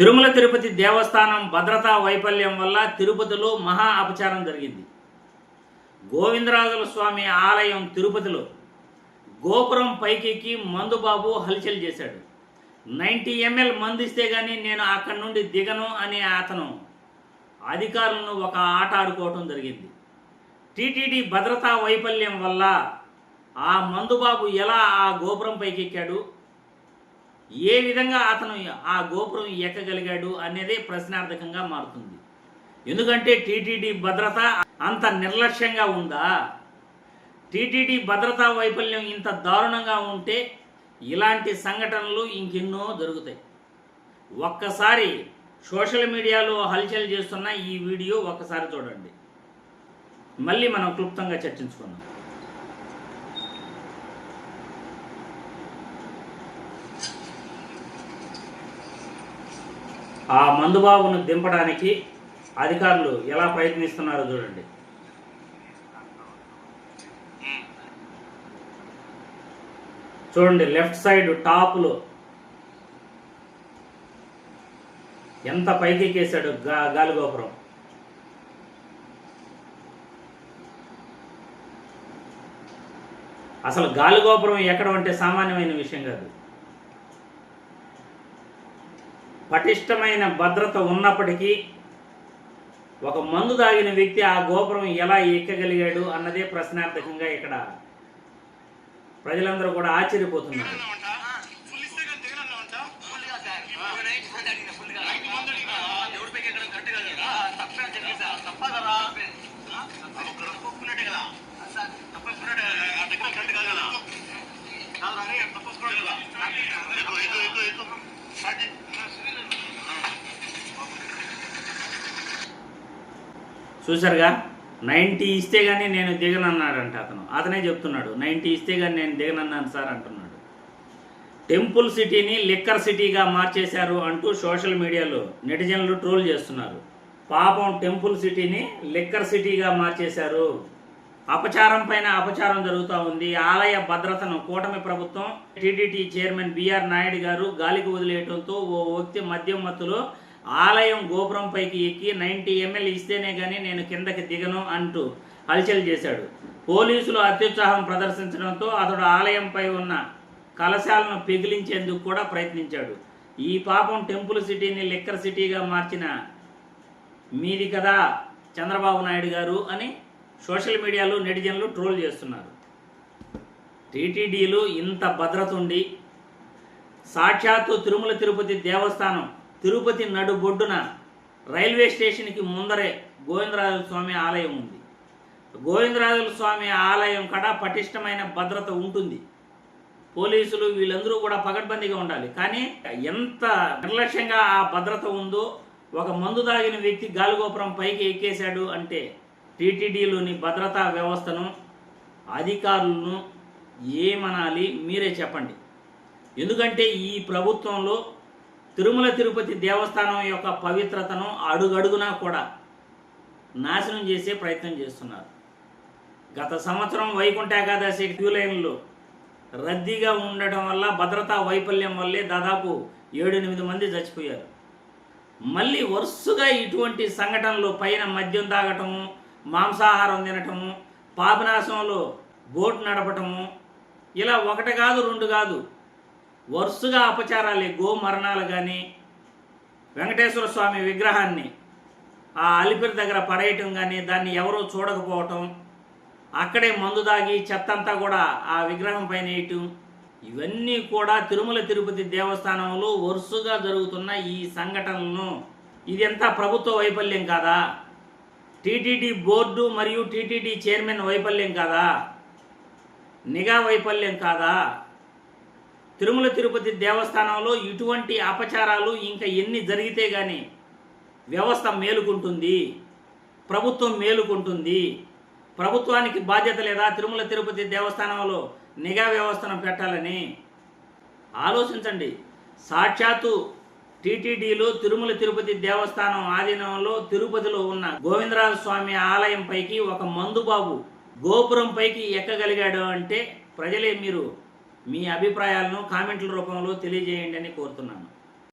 తిరుమల తిరుపతి దేవస్థానం భద్రతా వైఫల్యం వల్ల తిరుపతిలో మహా అపచారం జరిగింది. గోవిందరాజుల స్వామి ఆలయం తిరుపతిలో గోపురం పైకెక్కి మందుబాబు హల్చల్ చేశాడు. నైంటీ ఎంఎల్ మందిస్తే కానీ నేను అక్కడి నుండి దిగను అని అతను అధికారులను ఒక ఆట ఆడుకోవటం జరిగింది. టీటీడీ భద్రతా వైఫల్యం వల్ల ఆ మందుబాబు ఎలా ఆ గోపురం పైకెక్కాడు? ఏ విధంగా అతను ఆ గోపురం ఎక్కగలిగాడు అనేదే ప్రశ్నార్థకంగా మారుతుంది. ఎందుకంటే టీటీడీ భద్రత అంత నిర్లక్ష్యంగా ఉందా? టీటీడీ భద్రతా వైఫల్యం ఇంత దారుణంగా ఉంటే ఇలాంటి సంఘటనలు ఇంకెన్నో జరుగుతాయి. ఒక్కసారి సోషల్ మీడియాలో హల్చల్ చేస్తున్న ఈ వీడియో ఒక్కసారి చూడండి. మళ్ళీ మనం క్లుప్తంగా చర్చించుకుందాం. ఆ మందుబాబును దింపడానికి అధికారులు ఎలా ప్రయత్నిస్తున్నారో చూడండి. చూడండి లెఫ్ట్ సైడ్ టాప్లో ఎంత పైకి ఎక్కేశాడు గా గాలిగోపురం. అసలు గాలిగోపురం ఎక్కడ అంటే సామాన్యమైన విషయం కాదు. పటిష్టమైన భద్రత ఉన్నప్పటికీ ఒక మందు తాగిన వ్యక్తి ఆ గోపురం ఎలా ఎక్కగలిగాడు అన్నదే ప్రశ్నార్థకంగా ఇక్కడ ప్రజలందరూ కూడా ఆశ్చర్యపోతున్నారు ఫుల్ కదా కానీ దిగనన్నా ఉంటా ఫుల్గా సార్ ఇప్పుడు నైట్ మంది అడిగిన ఫుల్గా నైట్ మంది అడిగినా? ఎవరి పైకి ఎక్కడ కరెక్ట్ కదా తప్పే చెప్పి సార్ తప్ప కదా తప్పుకున్నట్టే కదా సార్ తప్పుకున్నట్టే ఆ దగ్గర కరెక్ట్ కాదు కదా కాదు రాని తప్పుకున్నాడు కదా ఎక్కువ ఎక్కువ ఎక్కువ ఎక్కువ స్టార్ట్ చేయి. చూసారుగా నైంటీ ఇస్తే కానీ నేను దిగనన్నాడంట అతను. అతనే చెప్తున్నాడు నైంటీ ఇస్తే కానీ నేను దిగనన్నాను సార్ అంటున్నాడు. టెంపుల్ సిటీని లిక్కర్ సిటీగా మార్చేశారు అంటూ సోషల్ మీడియాలో నెటిజన్లు ట్రోల్ చేస్తున్నారు. పాపం టెంపుల్ సిటీని లిక్కర్ సిటీగా మార్చేశారు. అపచారం పైన అపచారం జరుగుతూ ఉంది. ఆలయ భద్రతను కూటమి ప్రభుత్వం టీడీటీ చైర్మన్ బిఆర్ నాయుడు గారు గాలికి వదిలేయడంతో ఓ వ్యక్తి మద్యం మత్తులో ఆలయం గోపురం పైకి ఎక్కి నైంటీ ఎంఎల్ ఇస్తేనే కానీ నేను కిందకి దిగను అంటూ హల్చల్ చేశాడు. పోలీసులు అత్యుత్సాహం ప్రదర్శించడంతో అతడు ఆలయంపై ఉన్న కలశాలను పెగిలించేందుకు కూడా ప్రయత్నించాడు. ఈ పాపం టెంపుల్ సిటీని లిక్కర్ సిటీగా మార్చిన మీది కదా చంద్రబాబు నాయుడు గారు అని సోషల్ మీడియాలో నెటిజన్లు ట్రోల్ చేస్తున్నారు. టీటీడీలు ఇంత భద్రత ఉండి సాక్షాత్తు తిరుమల తిరుపతి దేవస్థానం తిరుపతి నడుబొడ్డున రైల్వే స్టేషన్కి ముందరే గోవిందరాజుల స్వామి ఆలయం ఉంది. గోవిందరాజుల స్వామి ఆలయం కడ పటిష్టమైన భద్రత ఉంటుంది. పోలీసులు వీళ్ళందరూ కూడా పకడ్బందీగా ఉండాలి. కానీ ఎంత నిర్లక్ష్యంగా ఆ భద్రత ఉందో ఒక మందు తాగిన వ్యక్తి గాలిగోపురం పైకి ఎక్కేశాడు అంటే టీటీడీలోని భద్రతా వ్యవస్థను అధికారులను ఏమనాలి మీరే చెప్పండి. ఎందుకంటే ఈ ప్రభుత్వంలో తిరుమల తిరుపతి దేవస్థానం యొక్క పవిత్రతను అడుగడుగునా కూడా నాశనం చేసే ప్రయత్నం చేస్తున్నారు. గత సంవత్సరం వైకుంఠ ఏకాదశి క్యూ లైన్లో రద్దీగా ఉండటం వల్ల భద్రతా వైఫల్యం వల్లే దాదాపు ఏడు ఎనిమిది మంది చచ్చిపోయారు. మళ్ళీ వరుసగా ఇటువంటి సంఘటనలు పైన మద్యం తాగటము మాంసాహారం తినటము పాపనాశంలో బోట్ నడపటము ఇలా ఒకటి కాదు రెండు కాదు వరుసగా అపచారాలు గో మరణాలు కానీ వెంకటేశ్వర స్వామి విగ్రహాన్ని ఆ అలిపిరి దగ్గర పడేయటం కానీ దాన్ని ఎవరూ చూడకపోవటం అక్కడే మందు దాగి చెత్తంతా కూడా ఆ విగ్రహం పైన వేయటం ఇవన్నీ కూడా తిరుమల తిరుపతి దేవస్థానంలో వరుసగా జరుగుతున్న ఈ సంఘటనలను. ఇదంతా ప్రభుత్వ వైఫల్యం కాదా? టీటీడీ బోర్డు మరియు టీటీడీ చైర్మన్ వైఫల్యం కాదా? నిఘా వైఫల్యం కాదా? తిరుమల తిరుపతి దేవస్థానంలో ఇటువంటి అపచారాలు ఇంకా ఎన్ని జరిగితే కానీ వ్యవస్థ మేలుకుంటుంది ప్రభుత్వం మేలుకుంటుంది ప్రభుత్వానికి బాధ్యత లేదా తిరుమల తిరుపతి దేవస్థానంలో నిఘా వ్యవస్థను పెట్టాలని ఆలోచించండి. సాక్షాత్తు టీటీడీలో తిరుమల తిరుపతి దేవస్థానం ఆధీనంలో తిరుపతిలో ఉన్న గోవిందరాజ స్వామి ఆలయం పైకి ఒక మందుబాబు గోపురం పైకి ఎక్కగలిగాడు అంటే ప్రజలే మీరు మీ అభిప్రాయాలను కామెంట్ల రూపంలో తెలియజేయండి అని కోరుతున్నాను.